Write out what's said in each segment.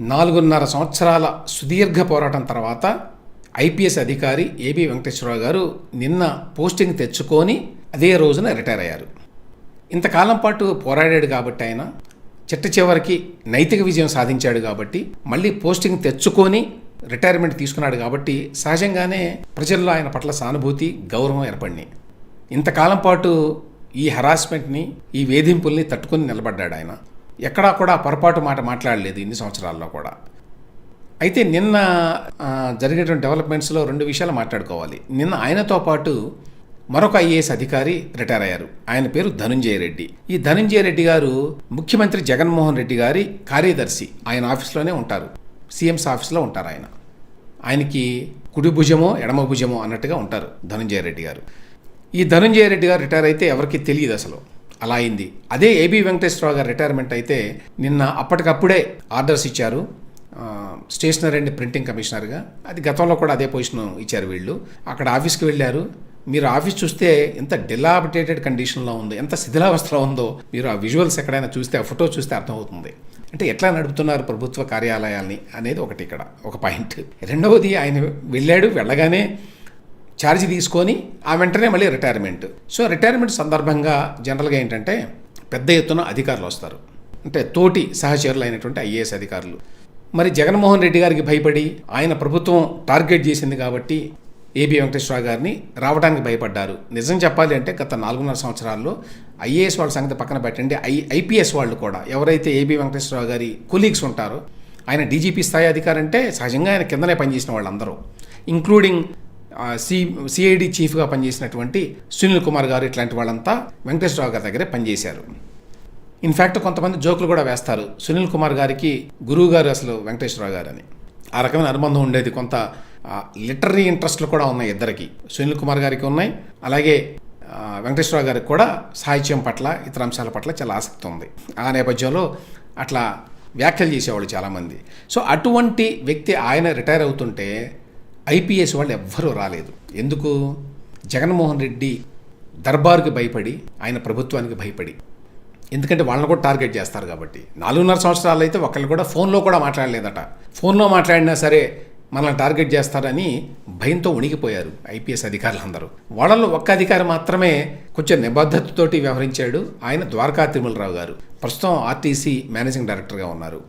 నాలుగున్నర సంవత్సరాల సుదీర్ఘ పోరాటం తర్వాత ఐపీఎస్ అధికారి ఏబి వెంకటేశ్వరరావు గారు నిన్న పోస్టింగ్ తెచ్చుకొని అదే రోజున రిటైర్ అయ్యారు. ఇంతకాలం పాటు పోరాడాడు కాబట్టి ఆయన చిట్ట చివరికి నైతిక విజయం సాధించాడు కాబట్టి మళ్ళీ పోస్టింగ్ తెచ్చుకొని రిటైర్మెంట్ తీసుకున్నాడు కాబట్టి సహజంగానే ప్రజల్లో ఆయన పట్ల సానుభూతి గౌరవం ఏర్పడినాయి. ఇంతకాలం పాటు ఈ హరాస్మెంట్ని ఈ వేధింపుల్ని తట్టుకొని నిలబడ్డాడు ఆయన. ఎక్కడా కూడా పొరపాటు మాట మాట్లాడలేదు ఇన్ని సంవత్సరాల్లో కూడా. అయితే నిన్న ఆ, జరిగేటువంటి డెవలప్మెంట్స్లో రెండు విషయాలు మాట్లాడుకోవాలి. నిన్న ఆయనతో పాటు మరొక ఐఏఎస్ అధికారి రిటైర్ అయ్యారు. ఆయన పేరు ధనుంజయ రెడ్డి. ఈ ధనుంజయ రెడ్డి గారు ముఖ్యమంత్రి జగన్మోహన్ రెడ్డి గారి కార్యదర్శి. ఆయన ఆఫీస్లోనే ఉంటారు. సీఎంస్ ఆఫీస్లో ఉంటారు ఆయన. ఆయనకి కుడి భుజమో ఎడమ భుజమో అన్నట్టుగా ఉంటారు ధనుంజయ రెడ్డి గారు. ఈ ధనుంజయ రెడ్డి గారు రిటైర్ అయితే ఎవరికి తెలియదు అసలు. అలా అయింది. అదే ఏబి వెంకటేశ్వరరావు గారు రిటైర్మెంట్ అయితే నిన్న అప్పటికప్పుడే ఆర్డర్స్ ఇచ్చారు. స్టేషనరీ అండ్ ప్రింటింగ్ కమిషనర్గా అది గతంలో కూడా అదే పొజిషన్ ఇచ్చారు వీళ్ళు. అక్కడ ఆఫీస్కి వెళ్ళారు. మీరు ఆఫీస్ చూస్తే ఎంత డిలాబిటేటెడ్ కండిషన్లో ఉందో ఎంత శిథిలావస్థలో ఉందో మీరు ఆ విజువల్స్ ఎక్కడైనా చూస్తే ఆ ఫోటో చూస్తే అర్థమవుతుంది. అంటే ఎట్లా నడుపుతున్నారు ప్రభుత్వ కార్యాలయాల్ని అనేది ఒకటి ఇక్కడ ఒక పాయింట్. రెండవది ఆయన వెళ్ళాడు వెళ్ళగానే ఛార్జ్ తీసుకొని ఆ వెంటనే మళ్ళీ రిటైర్మెంట్ సో రిటైర్మెంట్ సందర్భంగా జనరల్గా ఏంటంటే పెద్ద ఎత్తున అధికారులు వస్తారు. అంటే తోటి సహచరులు అయినటువంటి ఐఏఎస్ అధికారులు. మరి జగన్మోహన్ రెడ్డి గారికి భయపడి ఆయన ప్రభుత్వం టార్గెట్ చేసింది కాబట్టి ఏబి వెంకటేశ్వర గారిని రావడానికి భయపడ్డారు. నిజం చెప్పాలి అంటే గత నాలుగున్నర సంవత్సరాల్లో ఐఏఎస్ వాళ్ళ సంగతి పక్కన పెట్టండి. ఐ ఐపీఎస్ వాళ్ళు కూడా ఎవరైతే ఏబి వెంకటేశ్వరరావు గారి కొలీగ్స్ ఉంటారో ఆయన డీజీపీ స్థాయి అధికారంటే సహజంగా ఆయన కిందనే పనిచేసిన వాళ్ళందరూ. ఇంక్లూడింగ్ సి సిఐడి చీఫ్గా పనిచేసినటువంటి సునీల్ కుమార్ గారు ఇట్లాంటి వాళ్ళంతా వెంకటేశ్వరరావు గారి దగ్గరే పనిచేశారు. ఇన్ఫ్యాక్ట్ కొంతమంది జోకులు కూడా వేస్తారు. సునీల్ కుమార్ గారికి గురువు గారు అసలు వెంకటేశ్వరరావు గారు అని ఆ రకమైన అనుబంధం ఉండేది. కొంత లిటరీ ఇంట్రెస్ట్లు కూడా ఉన్నాయి ఇద్దరికి. సునీల్ కుమార్ గారికి ఉన్నాయి. అలాగే వెంకటేశ్వరరావు గారికి కూడా సాహిత్యం పట్ల ఇతర అంశాల పట్ల చాలా ఆసక్తి ఉంది. ఆ నేపథ్యంలో అట్లా వ్యాఖ్యలు చేసేవాళ్ళు చాలామంది. సో అటువంటి వ్యక్తి ఆయన రిటైర్ అవుతుంటే ఐపీఎస్ వాళ్ళు ఎవ్వరూ రాలేదు. ఎందుకు? జగన్మోహన్ రెడ్డి దర్బార్కి భయపడి ఆయన ప్రభుత్వానికి భయపడి. ఎందుకంటే వాళ్ళని కూడా టార్గెట్ చేస్తారు కాబట్టి. నాలుగున్నర సంవత్సరాలు అయితే ఒకళ్ళు కూడా ఫోన్లో కూడా మాట్లాడలేదట. ఫోన్లో మాట్లాడినా సరే మనల్ని టార్గెట్ చేస్తారని భయంతో ఉణిగిపోయారు ఐపీఎస్ అధికారులు అందరూ వాళ్ళలో ఒక్క అధికారి మాత్రమే కొంచెం నిబద్ధతతోటి వ్యవహరించాడు. ఆయన ద్వారకా తిరుమలరావు గారు. ప్రస్తుతం ఆర్టీసీ మేనేజింగ్ డైరెక్టర్గా ఉన్నారు.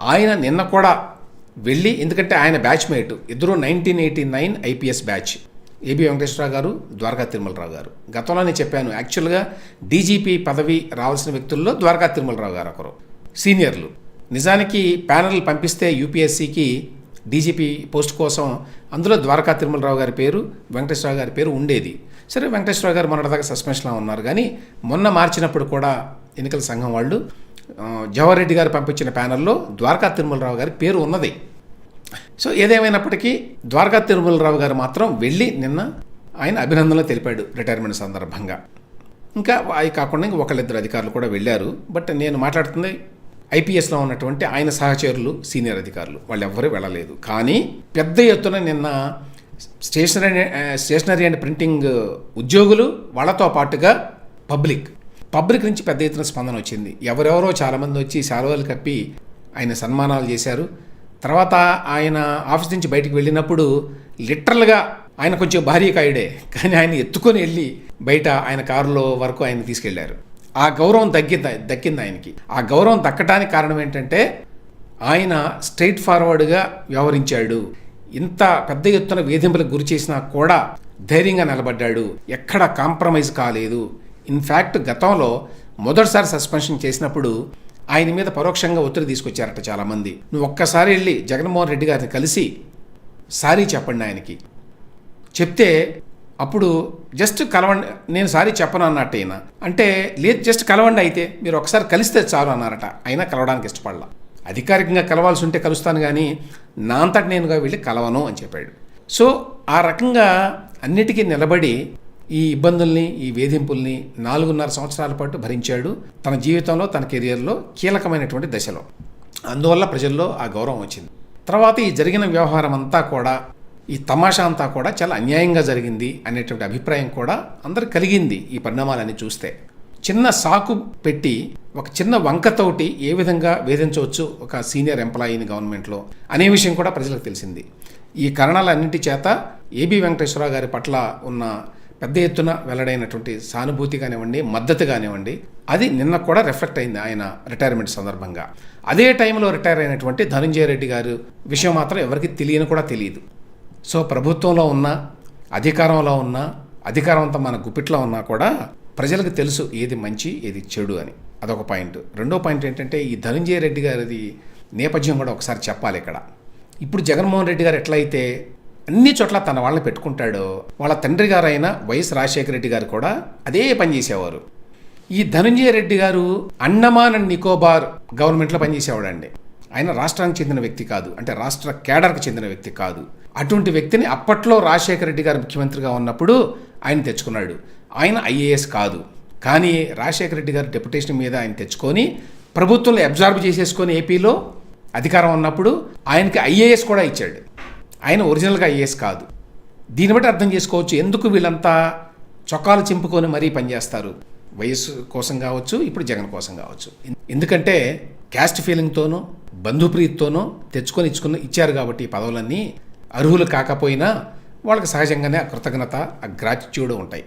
ఆయన నిన్న కూడా వెళ్ళి ఎందుకంటే ఆయన బ్యాచ్మేట్ ఇద్దరు nineteen eighty nine IPS batch A B Venkateswara Rao గారు ద్వారకా తిరుమలరావు గారు. గతంలోనే చెప్పాను యాక్చువల్గా డీజీపీ పదవి రావాల్సిన వ్యక్తుల్లో ద్వారకా తిరుమలరావు గారు ఒకరు. సీనియర్లు. నిజానికి ప్యానల్ పంపిస్తే యూపీఎస్సీకి డీజీపీ పోస్ట్ కోసం అందులో ద్వారకా తిరుమలరావు గారి పేరు వెంకటేశ్వరరావు గారి పేరు ఉండేది. సరే వెంకటేశ్వరరావు గారు మొన్నటిదాకా సస్పెన్షన్లో ఉన్నారు. కానీ మొన్న మార్చినప్పుడు కూడా ఎన్నికల సంఘం వాళ్ళు జవహర్ రెడ్డి గారు పంపించిన ప్యానెల్లో ద్వారకా తిరుమలరావు గారి పేరు ఉన్నది. సో ఏదేమైనప్పటికీ ద్వారకా తిరుమలరావు గారు మాత్రం వెళ్ళి నిన్న ఆయన అభినందనలు తెలిపాడు రిటైర్మెంట్ సందర్భంగా. ఇంకా అవి కాకుండా ఇంకా ఒకళ్ళిద్దరు అధికారులు కూడా వెళ్ళారు. బట్ నేను మాట్లాడుతుంది ఐపీఎస్లో ఉన్నటువంటి ఆయన సహచరులు సీనియర్ అధికారులు. వాళ్ళు ఎవ్వరూ వెళ్ళలేదు. కానీ పెద్ద ఎత్తున నిన్న స్టేషనరీ స్టేషనరీ అండ్ ప్రింటింగ్ ఉద్యోగులు వాళ్ళతో పాటుగా పబ్లిక్ పబ్లిక్ నుంచి పెద్ద ఎత్తున స్పందన వచ్చింది. ఎవరెవరో చాలామంది వచ్చి శాలువాలు కప్పి ఆయన సన్మానాలు చేశారు. తర్వాత ఆయన ఆఫీస్ నుంచి బయటికి వెళ్ళినప్పుడు లిటరల్గా ఆయన కొంచెం భారీ కాయుడే కానీ ఆయన ఎత్తుకొని వెళ్ళి బయట ఆయన కారులో వరకు ఆయన తీసుకెళ్ళారు. ఆ గౌరవం దక్కింది దక్కింది ఆయనకి. ఆ గౌరవం దక్కడానికి కారణం ఏంటంటే ఆయన స్ట్రైట్ ఫార్వర్డ్గా వ్యవహరించాడు. ఇంత పెద్ద ఎత్తున వేధింపులకు గురి చేసినా కూడా ధైర్యంగా నిలబడ్డాడు. ఎక్కడ కాంప్రమైజ్ కాలేదు. ఇన్ఫ్యాక్ట్ గతంలో మొదటిసారి సస్పెన్షన్ చేసినప్పుడు ఆయన మీద పరోక్షంగా ఒత్తిడి తీసుకొచ్చారట చాలామంది. నువ్వు ఒక్కసారి వెళ్ళి జగన్మోహన్ రెడ్డి గారిని కలిసి సారీ చెప్పండి ఆయనకి. చెప్తే అప్పుడు జస్ట్ కలవండి నేను సారీ చెప్పను అన్నట్టు అయినా అంటే లేదు జస్ట్ కలవండి అయితే మీరు ఒకసారి కలిస్తే చాలు అన్నారట. అయినా కలవడానికి ఇష్టపడలా. అధికారికంగా కలవాల్సి ఉంటే కలుస్తాను కానీ నా అంతటి నేనుగా వెళ్ళి కలవను అని చెప్పాడు. సో ఆ రకంగా అన్నిటికీ నిలబడి ఈ ఇబ్బందుల్ని ఈ వేధింపుల్ని నాలుగున్నర సంవత్సరాల పాటు భరించాడు. తన జీవితంలో తన కెరియర్లో కీలకమైనటువంటి దశలో. అందువల్ల ప్రజల్లో ఆ గౌరవం వచ్చింది. తర్వాత ఈ జరిగిన వ్యవహారం అంతా కూడా ఈ తమాషా అంతా కూడా చాలా అన్యాయంగా జరిగింది అనేటువంటి అభిప్రాయం కూడా అందరు కలిగింది ఈ పరిణామాలన్నీ చూస్తే. చిన్న సాకు పెట్టి ఒక చిన్న వంకతోటి ఏ విధంగా వేధించవచ్చు ఒక సీనియర్ ఎంప్లాయీని గవర్నమెంట్లో అనే విషయం కూడా ప్రజలకు తెలిసింది. ఈ కారణాలన్నింటి చేత ఏబి వెంకటేశ్వరరావు గారి పట్ల ఉన్న పెద్ద ఎత్తున వెల్లడైనటువంటి సానుభూతి కానివ్వండి మద్దతు కానివ్వండి అది నిన్న కూడా రిఫ్లెక్ట్ అయింది ఆయన రిటైర్మెంట్ సందర్భంగా. అదే టైంలో రిటైర్ అయినటువంటి ధనంజయ రెడ్డి గారు విషయం మాత్రం ఎవరికి తెలియని కూడా తెలియదు. సో ప్రభుత్వంలో ఉన్న అధికారంలో ఉన్న అధికారవంతం మన గుప్పిట్లో ఉన్నా కూడా ప్రజలకు తెలుసు ఏది మంచి ఏది చెడు అని. అదొక పాయింట్ రెండో పాయింట్ ఏంటంటే ఈ ధనంజయ రెడ్డి గారిది నేపథ్యం కూడా ఒకసారి చెప్పాలి ఇక్కడ. ఇప్పుడు జగన్మోహన్ రెడ్డి గారు ఎట్లయితే అన్ని చోట్ల తన వాళ్ళని పెట్టుకుంటాడో. వాళ్ళ తండ్రి గారు అయిన వైఎస్ రాజశేఖర రెడ్డి గారు కూడా అదే పని చేసేవారు. ఈ ధనంజయ రెడ్డి గారు అండమాన్ అండ్ నికోబార్ గవర్నమెంట్లో పనిచేసేవాడండి ఆయన రాష్ట్రానికి చెందిన వ్యక్తి కాదు. అంటే రాష్ట్ర కేడర్కి చెందిన వ్యక్తి కాదు. అటువంటి వ్యక్తిని అప్పట్లో రాజశేఖర రెడ్డి గారు ముఖ్యమంత్రిగా ఉన్నప్పుడు ఆయన తెచ్చుకున్నాడు. ఆయన ఐఏఎస్ కాదు. కానీ రాజశేఖర రెడ్డి గారు డెప్యుటేషన్ మీద ఆయన తెచ్చుకొని ప్రభుత్వంలో అబ్జార్బ్ చేసేసుకొని ఏపీలో అధికారం ఉన్నప్పుడు ఆయనకి ఐఏఎస్ కూడా ఇచ్చాడు. ఆయన ఒరిజినల్గా ఐఏఎస్ కాదు. దీన్ని బట్టి అర్థం చేసుకోవచ్చు ఎందుకు వీళ్ళంతా చొక్కాలు చింపుకొని మరీ పనిచేస్తారు. వయస్సు కోసం కావచ్చు ఇప్పుడు జగన్ కోసం కావచ్చు. ఎందుకంటే క్యాస్ట్ ఫీలింగ్తోనూ బంధుప్రీతితోనూ తెచ్చుకొని ఇచ్చుకుని ఇచ్చారు కాబట్టి ఈ పదవులన్నీ అర్హులు కాకపోయినా వాళ్ళకి సహజంగానే ఆ కృతజ్ఞత ఆ గ్రాటిట్యూడ్ ఉంటాయి.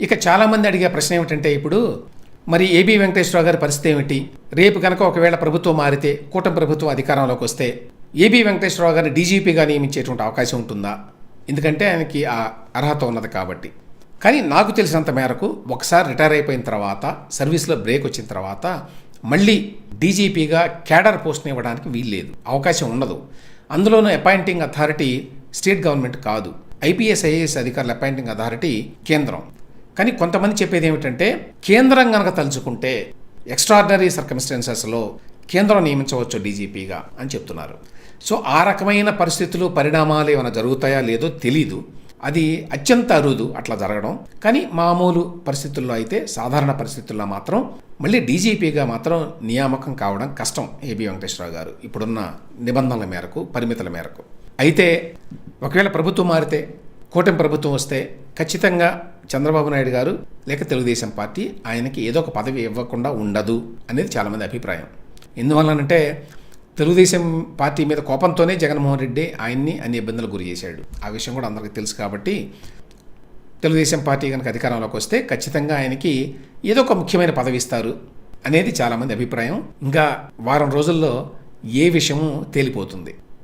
ఇక చాలామంది అడిగే ప్రశ్న ఏమిటంటే ఇప్పుడు మరి ఏబి వెంకటేశ్వరరావు గారి పరిస్థితి ఏమిటి? రేపు కనుక ఒకవేళ ప్రభుత్వం మారితే కూటమి ప్రభుత్వం అధికారంలోకి వస్తే ఏబి వెంకటేశ్వరరావు గారిని డీజీపీగా నియమించేటువంటి అవకాశం ఉంటుందా? ఎందుకంటే ఆయనకి ఆ అర్హత ఉన్నది కాబట్టి. కానీ నాకు తెలిసినంత మేరకు ఒకసారి రిటైర్ అయిపోయిన తర్వాత సర్వీస్లో బ్రేక్ వచ్చిన తర్వాత మళ్ళీ డీజీపీగా క్యాడర్ పోస్ట్ని ఇవ్వడానికి వీల్లేదు. అవకాశం ఉండదు. అందులోనూ అపాయింటింగ్ అథారిటీ స్టేట్ గవర్నమెంట్ కాదు. ఐపీఎస్ ఐఏఎస్ అధికారుల అపాయింటింగ్ అథారిటీ కేంద్రం. కానీ కొంతమంది చెప్పేది ఏమిటంటే కేంద్రం కనుక తలుచుకుంటే ఎక్స్ట్రాడినరీ సర్కమ్స్టెన్సెస్లో కేంద్రం నియమించవచ్చు డీజీపీగా అని చెప్తున్నారు. సో ఆ రకమైన పరిస్థితులు పరిణామాలు ఏమైనా జరుగుతాయా లేదో తెలీదు. అది అత్యంత అరుదు అట్లా జరగడం. కానీ మామూలు పరిస్థితుల్లో అయితే సాధారణ పరిస్థితుల్లో మాత్రం మళ్ళీ డీజీపీగా మాత్రం నియామకం కావడం కష్టం ఏబి వెంకటేశ్వరరావు గారు ఇప్పుడున్న నిబంధనల మేరకు పరిమితుల మేరకు. అయితే ఒకవేళ ప్రభుత్వం మారితే కూటమి ప్రభుత్వం వస్తే ఖచ్చితంగా చంద్రబాబు నాయుడు గారు లేక తెలుగుదేశం పార్టీ ఆయనకి ఏదో ఒక పదవి ఇవ్వకుండా ఉండదు అనేది చాలామంది అభిప్రాయం. ఎందువల్లనంటే తెలుగుదేశం పార్టీ మీద కోపంతోనే జగన్మోహన్ రెడ్డి ఆయన్ని అన్ని ఇబ్బందులకు గురి చేశాడు. ఆ విషయం కూడా అందరికీ తెలుసు కాబట్టి తెలుగుదేశం పార్టీ కనుక అధికారంలోకి వస్తే ఖచ్చితంగా ఆయనకి ఏదో ఒక ముఖ్యమైన పదవి ఇస్తారు అనేది చాలామంది అభిప్రాయం. ఇంకా వారం రోజుల్లో ఏ విషయము తేలిపోతుంది.